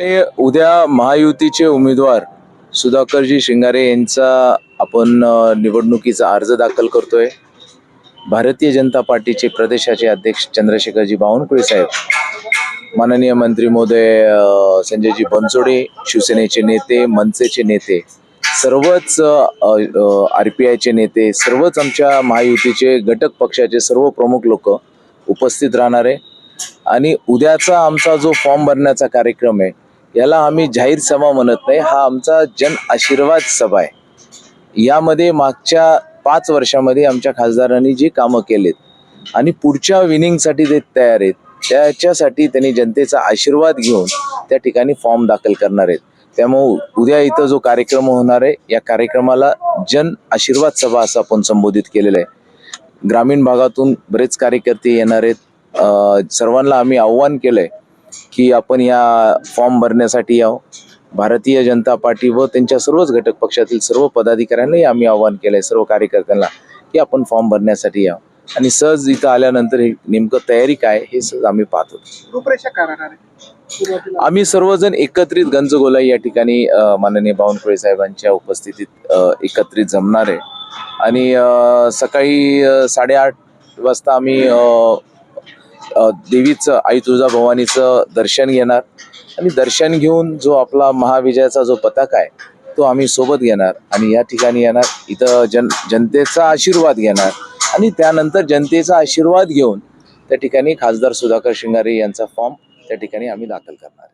ते उद्या महायुतीचे उमेदवार सुधाकरजी शिंगारे यांचा आपण निवडणुकीचा अर्ज दाखल करतोय. भारतीय जनता पार्टीचे प्रदेशाचे अध्यक्ष चंद्रशेखरजी बावनकुळे साहेब माननीय मंत्री महोदय संजयजी बनसोडे शिवसेनेचे नेते मनसेचे नेते सर्वच आर पी आयचे नेते सर्वच आमच्या महायुतीचे घटक पक्षाचे सर्व प्रमुख लोक उपस्थित राहणार. आहे आणि उद्याचा आमचा जो फॉर्म भरण्याचा कार्यक्रम आहे याला आम्ही जाहीर सभा म्हणत नाही. हा आमचा जन आशीर्वाद सभा आहे. यामध्ये मागच्या पाच वर्षामध्ये आमच्या खासदारांनी जी कामं केलीत आणि पुढच्या विनिंगसाठी ते तयार आहेत त्याच्यासाठी त्यांनी जनतेचा आशीर्वाद घेऊन त्या ठिकाणी फॉर्म दाखल करणार आहेत. त्यामुळे उद्या इथं जो कार्यक्रम होणार आहे या कार्यक्रमाला जन आशीर्वाद सभा असं आपण संबोधित केलेलं आहे. ग्रामीण भागातून बरेच कार्यकर्ते येणार आहेत. सर्वांना आम्ही आव्हान केलंय की आपण या फॉर्म भरण्यासाठी यावं. भारतीय जनता पार्टी व त्यांच्या सर्वच घटक पक्षातील सर्व पदाधिकाऱ्यांनाही आम्ही आव्हान केलंय सर्व कार्यकर्त्यांना की आपण फॉर्म भरण्यासाठी यावं. आणि सहज इथं आल्यानंतर हे नेमकं तयारी काय हे सहज आम्ही पाहतो. रूपरेषा आहे? आम्ही सर्वजण एकत्रित गंजगोलाई या ठिकाणी माननीय बावनकुळे साहेबांच्या उपस्थितीत एकत्रित जमणार आहे. आणि सकाळी साडेआठ वाजता आम्ही देवीचं आई तुळजाभवानीचं दर्शन घेणार. आणि दर्शन घेऊन जो आपला महाविजयाचा जो पताका आहे तो आम्ही सोबत घेणार. आणि या ठिकाणी येणार. इथं जन जनतेचा आशीर्वाद घेणार. आणि त्यानंतर जनतेचा आशीर्वाद घेऊन त्या ठिकाणी खासदार सुधाकर शिंगारे यांचा फॉर्म त्या ठिकाणी आम्ही दाखल करणार.